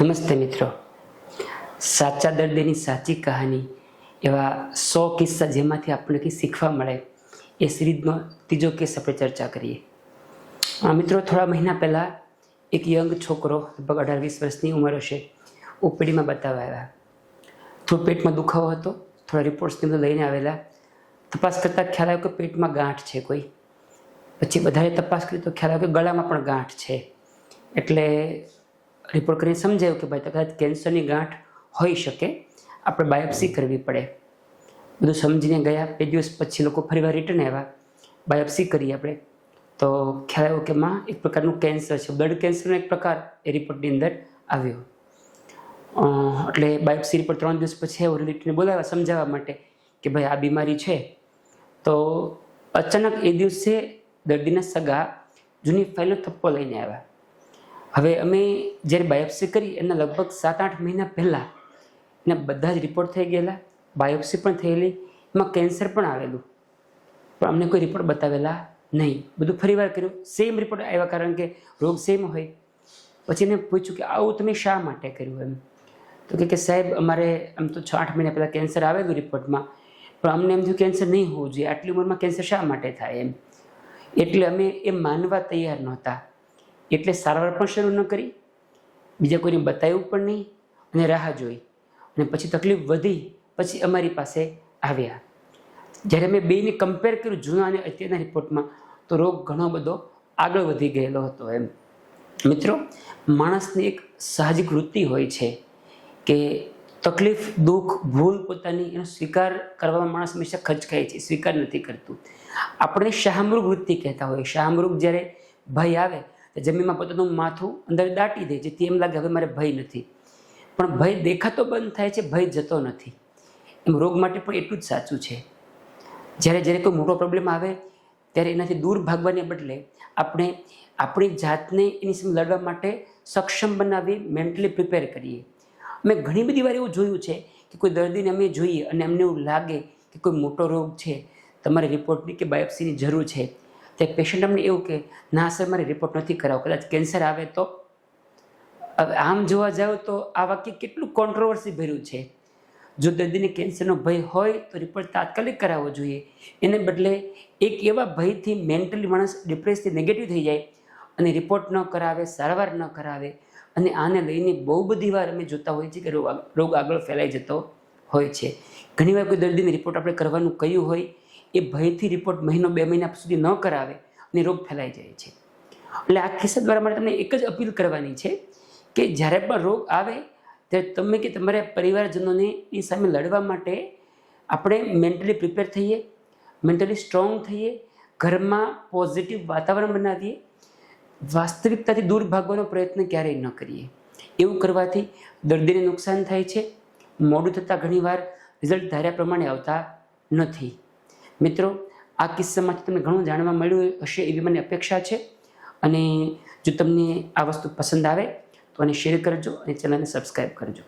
નમસ્તે મિત્રો. સાચા દર્દીની સાચી કહાની એવા સો કિસ્સા જેમાંથી આપણને કંઈ શીખવા મળે એ સિરીઝનો ત્રીજો કેસ આપણે ચર્ચા કરીએ. મિત્રો થોડા મહિના પહેલાં એક યંગ છોકરો, લગભગ અઢાર વીસ વર્ષની ઉંમર હશે ઓપીડીમાં બતાવવા આવ્યા. થોડો પેટમાં દુખાવો હતો, થોડા રિપોર્ટ્સને બધું લઈને આવેલા. તપાસ કરતાં ખ્યાલ આવ્યો કે પેટમાં ગાંઠ છે કોઈ. પછી વધારે તપાસ કરી તો ખ્યાલ આવ્યો કે ગળામાં પણ ગાંઠ છે. એટલે રિપોર્ટ કરીને સમજાયું કે ભાઈ કદાચ કેન્સરની ગાંઠ હોઈ શકે, આપણે બાયોપ્સી કરવી પડે. બધું સમજીને ગયા, બે દિવસ પછી લોકો ફરીવાર રિટર્ન આવ્યા. બાયોપ્સી કરી આપણે. તો ખ્યાલ આવ્યો કે માં, એક પ્રકારનું કેન્સર છે. બ્લડ કેન્સરનો એક પ્રકાર એ રિપોર્ટની અંદર આવ્યો. એટલે બાયોપ્સી રિપોર્ટ ત્રણ દિવસ પછી આવ્યો. રિલેટિવને બોલાવ્યા સમજાવવા માટે કે ભાઈ આ બીમારી છે. તો અચાનક એ દિવસે દર્દીના સગા જૂની ફાઇલો થપ્પો લઈને આવ્યા. હવે અમે જ્યારે બાયોપ્સી કરી એના લગભગ સાત આઠ મહિના પહેલાં એના બધા જ રિપોર્ટ થઈ ગયેલા. બાયોપ્સી પણ થયેલી, એમાં કેન્સર પણ આવેલું. પણ અમને કોઈ રિપોર્ટ બતાવેલા નહીં. બધું ફરીવાર કર્યું. સેમ રિપોર્ટ આવ્યા કારણ કે રોગ સેમ હોય. પછી એને પૂછ્યું કે આવું તમે શા માટે કર્યું એમ? તો કે કે સાહેબ, અમારે આમ તો છ આઠ મહિના પહેલાં કેન્સર આવેલું રિપોર્ટમાં. પણ અમને એમ થયું કેન્સર નહીં હોવું જોઈએ. આટલી ઉંમરમાં કેન્સર શા માટે થાય એમ? એટલે અમે એ માનવા તૈયાર નહોતા. એટલે સારવાર પણ શરૂ ન કરી, બીજા કોઈને બતાવ્યું પણ નહીં અને રાહ જોઈ અને પછી તકલીફ વધી, પછી અમારી પાસે આવ્યા. જ્યારે મેં બેને કમ્પેર કર્યું જૂના અને અત્યારના રિપોર્ટમાં તો રોગ ઘણો બધો આગળ વધી ગયેલો હતો એમ. મિત્રો, માણસની એક સાહજિક વૃત્તિ હોય છે કે તકલીફ, દુઃખ, ભૂલ પોતાની એનો સ્વીકાર કરવામાં માણસ હંમેશા ખચકાય છે, સ્વીકાર નથી કરતું. આપણે શાહમૃગ વૃત્તિ કહેતા હોય. શાહમૃગ જ્યારે ભય આવે જમીનમાં પોતાનું માથું અંદર દાટી દે, જેથી એમ લાગે હવે મારે ભય નથી. પણ ભય દેખાતો બંધ થાય છે, ભય જતો નથી. એમ રોગ માટે પણ એટલું જ સાચું છે. જ્યારે જ્યારે કોઈ મોટો પ્રોબ્લેમ આવે, ત્યારે એનાથી દૂર ભાગવાને બદલે આપણે આપણી જાતને એની સામે લડવા માટે સક્ષમ બનાવી મેન્ટલી પ્રિપેર કરીએ. મેં ઘણી બધી વાર એવું જોયું છે કે કોઈ દર્દીને અમે જોઈએ અને અમને એવું લાગે કે કોઈ મોટો રોગ છે. તમારે રિપોર્ટની કે બાયોપ્સીની જરૂર છે. તે પેશન્ટ અમને એવું કે, ના સર, મારે રિપોર્ટ નથી કરાવો, કદાચ કેન્સર આવે તો? હવે આમ જોવા જાવ તો આ વાક્ય કેટલું કોન્ટ્રોવર્સી ભર્યું છે. જો દર્દીને કેન્સરનો ભય હોય તો રિપોર્ટ તાત્કાલિક કરાવવો જોઈએ. એને બદલે એક એવા ભયથી મેન્ટલી માણસ ડિપ્રેસથી નેગેટિવ થઈ જાય અને રિપોર્ટ ન કરાવે, સારવાર ન કરાવે અને આને લઈને બહુ બધી વાર અમે જોતા હોઈએ છીએ કે રોગ રોગ આગળ ફેલાઈ જતો હોય છે. ઘણીવાર કોઈ દર્દીને રિપોર્ટ આપણે કરવાનું કહ્યું હોય એ ભયથી રિપોર્ટ મહિનો, બે મહિના સુધી ન કરાવે અને રોગ ફેલાઈ જાય છે. એટલે આ કિસ્સા દ્વારા મારે તમને એક જ અપીલ કરવાની છે કે જ્યારે પણ રોગ આવે ત્યારે તમે કે તમારા પરિવારજનોને એ સામે લડવા માટે આપણે મેન્ટલી પ્રિપેર થઈએ મેન્ટલી સ્ટ્રોંગ થઈએ, ઘરમાં પોઝિટિવ વાતાવરણ બનાવીએ, વાસ્તવિકતાથી દૂર ભાગવાનો પ્રયત્ન ક્યારેય ન કરીએ. એવું કરવાથી દર્દીને નુકસાન થાય છે, મોડું થતાં ઘણીવાર રિઝલ્ટ ધાર્યા પ્રમાણે આવતા નથી. મિત્રો, આ કિસ્સામાંથી તમને ઘણું જાણવા મળ્યું હશે એવી મને અપેક્ષા છે. અને જો તમને આ વસ્તુ પસંદ આવે તો આને શેર કરજો અને ચેનલને સબસ્ક્રાઈબ કરજો.